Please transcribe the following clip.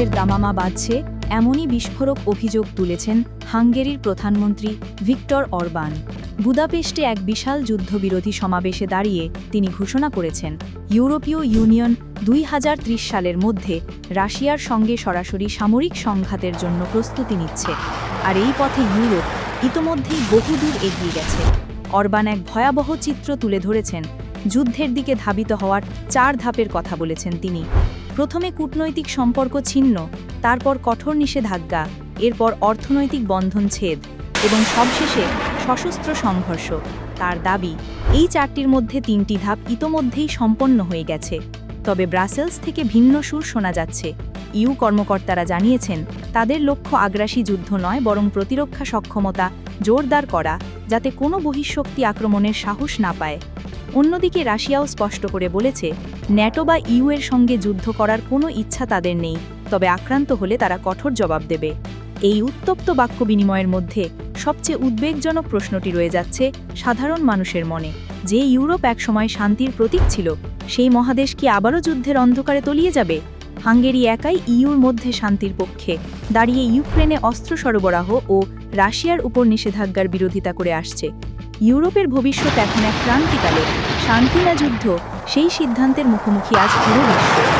যুদ্ধের দামামা বাজছে এমনই বিস্ফোরক অভিযোগ তুলেছেন হাঙ্গেরির প্রধানমন্ত্রী ভিক্টর অরবান। বুদাপেস্টে এক বিশাল যুদ্ধবিরোধী সমাবেশে দাঁড়িয়ে তিনি ঘোষণা করেছেন, ইউরোপীয় ইউনিয়ন দুই হাজার ত্রিশ সালের মধ্যে রাশিয়ার সঙ্গে সরাসরি সামরিক সংঘাতের জন্য প্রস্তুতি নিচ্ছে। আর এই পথে ইউরোপ ইতোমধ্যেই বহুদূর এগিয়ে গেছে। অরবান এক ভয়াবহ চিত্র তুলে ধরেছেন, যুদ্ধের দিকে ধাবিত হওয়ার চার ধাপের কথা বলেছেন তিনি। প্রথমে কূটনৈতিক সম্পর্ক ছিন্ন, তারপর কঠোর নিষেধাজ্ঞা, এরপর অর্থনৈতিক বন্ধন ছেদ এবং সবশেষে সশস্ত্র সংঘর্ষ। তার দাবি, এই চারটির মধ্যে তিনটি ধাপ ইতোমধ্যেই সম্পন্ন হয়ে গেছে। তবে ব্রাসেলস থেকে ভিন্ন সুর শোনা যাচ্ছে। ইউ কর্মকর্তারা জানিয়েছেন, তাদের লক্ষ্য আগ্রাসী যুদ্ধ নয় বরং প্রতিরক্ষা সক্ষমতা, জোরদার করা, যাতে কোনো বহিঃশক্তি আক্রমণের সাহস না পায়। অন্যদিকে রাশিয়াও স্পষ্ট করে বলেছে, ন্যাটো বা ইউ এর সঙ্গে যুদ্ধ করার কোনো ইচ্ছা তাদের নেই, তবে আক্রান্ত হলে তারা কঠোর জবাব দেবে। এই উত্তপ্ত বাক্য বিনিময়ের মধ্যে সবচেয়ে উদ্বেগজনক প্রশ্নটি রয়ে যাচ্ছে সাধারণ মানুষের মনে। যে ইউরোপ একসময় শান্তির প্রতীক ছিল, সেই মহাদেশ কি আবারও যুদ্ধের অন্ধকারে তলিয়ে যাবে? হাঙ্গেরি একাই ইউর মধ্যে শান্তির পক্ষে, দাঁড়িয়ে ইউক্রেনে অস্ত্র সরবরাহ ও রাশিয়ার উপর নিষেধাজ্ঞার বিরোধিতা করে আসছে। ইউরোপের ভবিষ্যৎ এখন এক ক্রান্তিকালে শান্তি না যুদ্ধ সেই সিদ্ধান্তের মুখোমুখি আজ পুরো বিশ্ব।